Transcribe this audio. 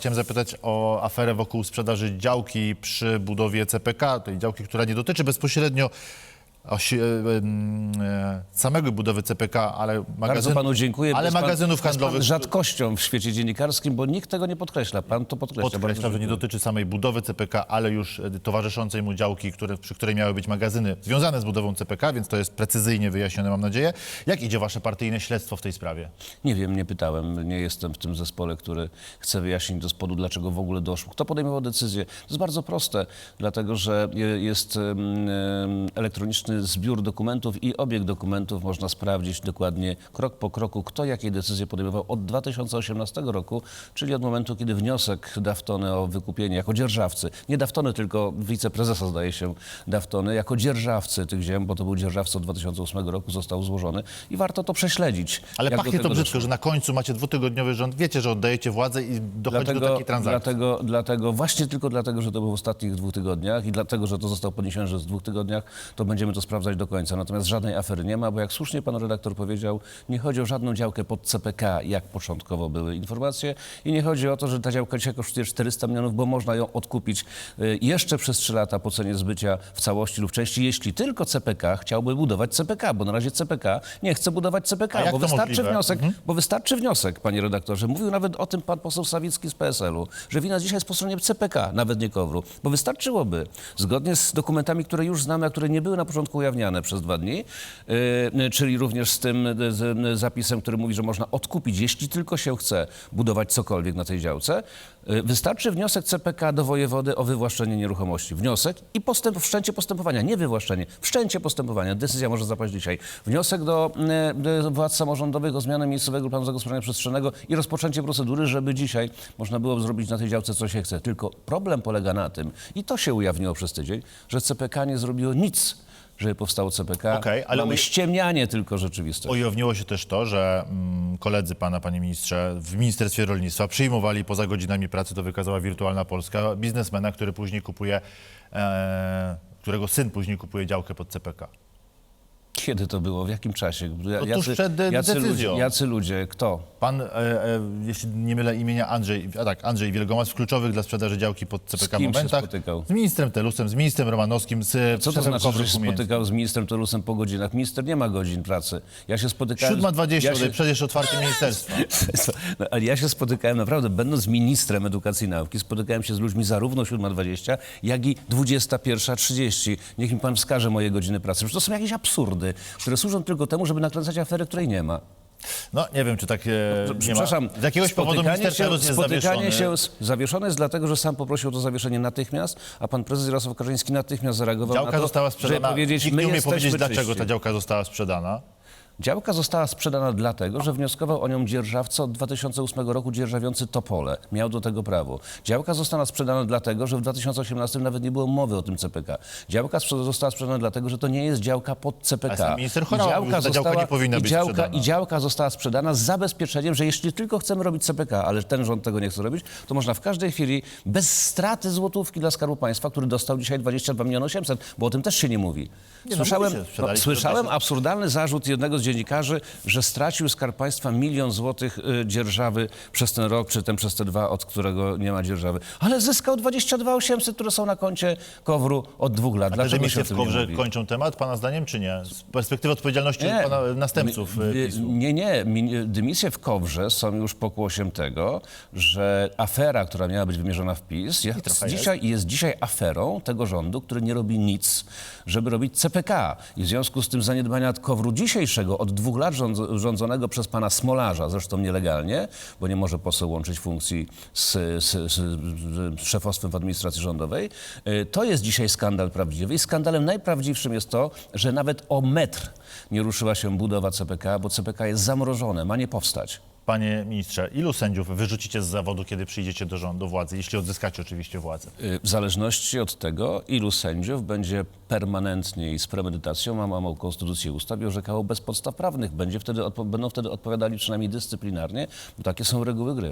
Chciałem zapytać o aferę wokół sprzedaży działki przy budowie CPK, tej działki, która nie dotyczy bezpośrednio osi, e, samego budowy CPK, ale Bardzo magazyn, panu dziękuję. ale Jest pan- magazynów jest pan rzadkością w świecie dziennikarskim, bo nikt tego nie podkreśla. Pan to podkreśla. Podkreślam, Bardzo że nie dotyczy samej budowy CPK, ale już e, towarzyszącej mu działki, które, przy której miały być magazyny związane z budową CPK, więc to jest precyzyjnie wyjaśnione, mam nadzieję. Jak idzie wasze partyjne śledztwo w tej sprawie? Nie wiem, nie pytałem. Nie jestem w tym zespole, który chce wyjaśnić do spodu, dlaczego w ogóle doszło. Kto podejmował decyzję? To jest bardzo proste, dlatego że je- jest em, em, elektroniczny zbiór dokumentów i obieg dokumentów. Można sprawdzić dokładnie krok po kroku, kto jakie decyzje podejmował od 2018 roku, czyli od momentu, kiedy wniosek Daftony o wykupienie jako dzierżawcy, nie Daftony, tylko wiceprezesa zdaje się Daftony, jako dzierżawcy tych ziem, bo to był dzierżawca od 2008 roku, został złożony i warto to prześledzić. Ale pachnie to brzydko, doszło. że na końcu macie dwutygodniowy rząd, wiecie, że oddajecie władzę i dochodzi do takiej transakcji. Dlatego, dlatego, właśnie tylko dlatego, że to było w ostatnich dwóch tygodniach i dlatego, że to zostało podniesione, że w dwóch tygodniach, to będziemy to sprawdzać do końca. Natomiast żadnej afery nie ma, bo jak słusznie pan redaktor powiedział, nie chodzi o żadną działkę pod CPK, jak początkowo były informacje i nie chodzi o to, że ta działka dzisiaj kosztuje 400 milionów, bo można ją odkupić y, jeszcze przez 3 lata po cenie zbycia w całości lub części, jeśli tylko CPK chciałby budować CPK, bo na razie CPK nie chce budować CPK, bo to wystarczy możliwe? wniosek, Mhm. bo wystarczy wniosek, panie redaktorze. Mówił nawet o tym pan poseł Sawicki z PSL-u, że wina dzisiaj jest po stronie CPK, nawet nie Kowru. Bo wystarczyłoby, zgodnie z dokumentami, które już znamy, a które nie były na początku ujawniane przez dwa dni, yy, czyli również z tym z, yy, zapisem, który mówi, że można odkupić, jeśli tylko się chce budować cokolwiek na tej działce, wystarczy wniosek CPK do wojewody o wywłaszczenie nieruchomości. Wniosek i postęp, wszczęcie postępowania, nie wywłaszczenie, wszczęcie postępowania. Decyzja może zapaść dzisiaj. Wniosek do, do władz samorządowych o zmianę miejscowego planu zagospodarowania przestrzennego i rozpoczęcie procedury, żeby dzisiaj można było zrobić na tej działce, co się chce. Tylko problem polega na tym, i to się ujawniło przez tydzień, że CPK nie zrobiło nic, żeby powstało CPK. Okej, ale Mamy uj- ściemnianie tylko rzeczywistości. Ujawniło się też to, że mm, koledzy pana, panie ministrze, w Ministerstwie Rolnictwa przyjmowali poza godzinami pracy, to wykazała Wirtualna Polska, biznesmena, który później kupuje, e, którego syn później kupuje działkę pod CPK. Kiedy to było? W jakim czasie? No tuż przed, e, jacy, decyzją. ludzie, jacy ludzie? Kto? Pan, e, e, jeśli nie mylę imienia, Andrzej, a tak, Andrzej Wielgomas w kluczowych dla sprzedaży działki pod CPK kim się momentach. spotykał? Z ministrem Telusem, z ministrem Romanowskim, z Co to znaczy, że się spotykał z ministrem Torusem po godzinach? Minister nie ma godzin pracy. Ja się spotykałem... 7.20, ja się, przecież otwarcie ministerstwa. No, ale ja się spotykałem naprawdę, będąc ministrem edukacji i nauki, spotykałem się z ludźmi zarówno 7.20, jak i 21.30. Niech mi pan wskaże moje godziny pracy. Przecież to są jakieś absurdy, które służą tylko temu, żeby nakręcać aferę, której nie ma. No nie wiem, czy tak e, ma. Przepraszam, Z jakiegoś powodu minister się, jest spotykanie zawieszony. się z, zawieszone jest dlatego, że sam poprosił o to zawieszenie natychmiast, a pan prezes Jarosław Kaczyński natychmiast zareagował Działka na to, została sprzedana. żeby powiedzieć, Nikt my nie umie powiedzieć, dlaczego czyści. ta działka została sprzedana. Działka została sprzedana dlatego, że wnioskował o nią dzierżawca od 2008 roku dzierżawiący Topole. Miał do tego prawo. Działka została sprzedana dlatego, że w 2018 nawet nie było mowy o tym CPK. Działka została sprzedana dlatego, że to nie jest działka pod CPK. Sam minister I Chorała mówił, że ta działka nie powinna i być działka, sprzedana. I działka została sprzedana z zabezpieczeniem, że jeśli tylko chcemy robić CPK, ale ten rząd tego nie chce robić, to można w każdej chwili bez straty złotówki dla Skarbu Państwa, który dostał dzisiaj 22 miliony 800, bo o tym też się nie mówi. no Słyszałem, sprzedali no, słyszałem sprzedali. absurdalny zarzut jednego z dziennikarzy, że stracił Skarb Państwa milion złotych y, dzierżawy przez ten rok, czy ten przez te dwa, od którego nie ma dzierżawy. Ale zyskał 22 800, które są na koncie Kowru od dwóch lat. Te Dlaczego się w tym nie Kowrze mówi? kończą temat, pana zdaniem, czy nie? Z perspektywy odpowiedzialności Nie. pana następców PiSu. Nie, nie. Mi- Dymisje w Kowrze są już pokłosiem tego, że afera, która miała być wymierzona w PiS, jest trochę jest. dzisiaj, jest dzisiaj aferą tego rządu, który nie robi nic, żeby robić CPK. I w związku z tym zaniedbania Kowru dzisiejszego, od dwóch lat rządz- rządzonego przez pana Smolarza, zresztą nielegalnie, bo nie może poseł łączyć funkcji z, z, z, z szefostwem w administracji rządowej, y, to jest dzisiaj skandal prawdziwy. I skandalem najprawdziwszym jest to, że nawet o metr nie ruszyła się budowa CPK, bo CPK jest zamrożone, ma nie powstać. Panie ministrze, ilu sędziów wyrzucicie z zawodu, kiedy przyjdziecie do rządu, władzy, jeśli odzyskacie oczywiście władzę? Y, W zależności od tego, ilu sędziów będzie permanentnie i z premedytacją, a mamy konstytucję i ustawie, orzekało bez podstaw prawnych. Będzie wtedy, będą wtedy odpowiadali przynajmniej dyscyplinarnie, bo takie są reguły gry.